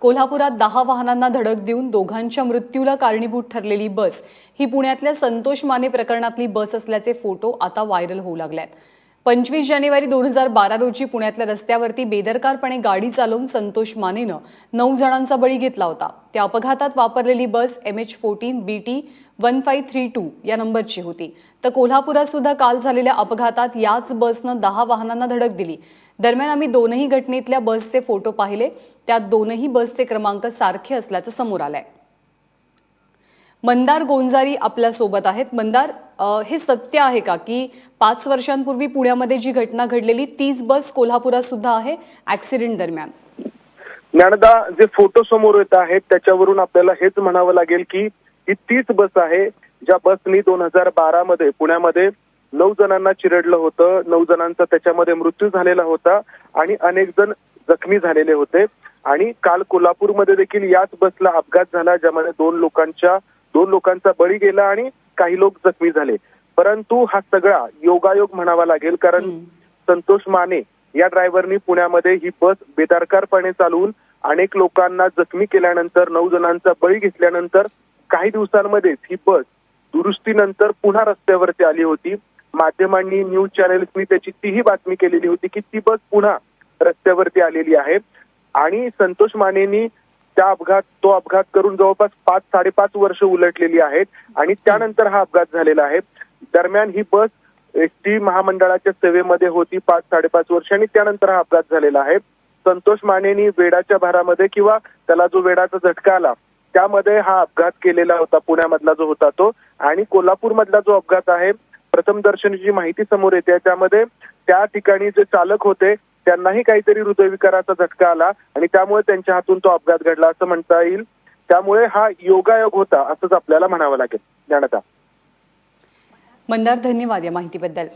कोल्हापुरात दहा वाहनांना धडक देऊन दोघांच्या मृत्यूला कारणीभूत ठरलेली बस ही पुण्यातल्या संतोष माने प्रकरणातली बस असल्याचे फोटो आता व्हायरल होऊ लागल्यात. पंचवीस जानेवारी दोन हजार बारा रोजी पुण्यातल्या रस्त्यावरती बेदरकारपणे गाडी चालवून संतोष मानेनं नऊ जणांचा बळी घेतला होता. त्या अपघातात वापरलेली bus M H fourteen B T one five three two या नंबरची होती. तर कोल्हापुरात सुद्धा काल झालेल्या अपघातात याच बसनं दहा वाहनांना धडक दिली. दरम्यान आम्ही दोनही घटनेतल्या बसचे फोटो पाहिले. त्यात दोनही बसचे क्रमांक सारखे असल्याचं समोर आलंय. मंदार गोंजारी आपल्यासोबत आहेत. मंदार हे सत्य आहे का की पाच वर्षांपूर्वी पुण्यामध्ये जी घटना घडलेली तीच बस कोल्हापुरात सुद्धा आहे ऍक्सिडेंट दरम्यान? ज्ञानदा जे फोटो समोर येत आहेत त्याच्यावरून आपल्याला हेच म्हणावं लागेल की ही तीच बस आहे ज्या बसनी दोन हजार बारा मध्ये पुण्यामध्ये नऊ जणांना चिरडलं होतं नऊ जणांचा त्याच्यामध्ये मृत्यू झालेला होता आणि अनेक जण जखमी झालेले होते. आणि काल कोल्हापूरमध्ये देखील याच बसला अपघात झाला ज्यामध्ये दोन लोकांच्या दोन लोकांचा बळी गेला आणि काही लोक जखमी झाले. परंतु हा सगळा योगायोग म्हणावा लागेल कारण संतोष माने या ड्रायव्हरनी पुण्यामध्ये ही बस बेदारकारपणे चालवून अनेक लोकांना जखमी केल्यानंतर नऊ जणांचा बळी घेतल्यानंतर काही दिवसांमध्येच ही बस दुरुस्तीनंतर पुन्हा रस्त्यावरती आली होती. माध्यमांनी न्यूज चॅनेल्सनी त्याची तीही बातमी केलेली होती की ती बस पुन्हा रस्त्यावरती आलेली आहे. आणि संतोष मानेनी त्या अपघात तो अपघात करून जवळपास पाच साडेपाच वर्ष उलटलेली आहेत आणि त्यानंतर हा अपघात झालेला आहे. दरम्यान ही बस एस टी महामंडळाच्या सेवेमध्ये होती पाच साडेपाच वर्ष आणि त्यानंतर हा अपघात झालेला आहे. संतोष मानेनी वेडाच्या भारामध्ये किंवा त्याला जो वेडाचा झटका आला त्यामध्ये हा अपघात केलेला होता पुण्यामधला जो होता तो. आणि कोल्हापूर मधला जो अपघात आहे प्रथम दर्शनी जी माहिती समोर येते. त्यामध्ये त्या ठिकाणी जे चालक होते त्यांनाही काहीतरी हृदयविकाराचा झटका आला आणि त्यामुळे त्यांच्या हातून तो अपघात घडला असं म्हणता येईल. त्यामुळे हा योगायोग होता असंच आपल्याला म्हणावं लागेल. ज्ञानता. मंदार धन्यवाद या माहितीबद्दल.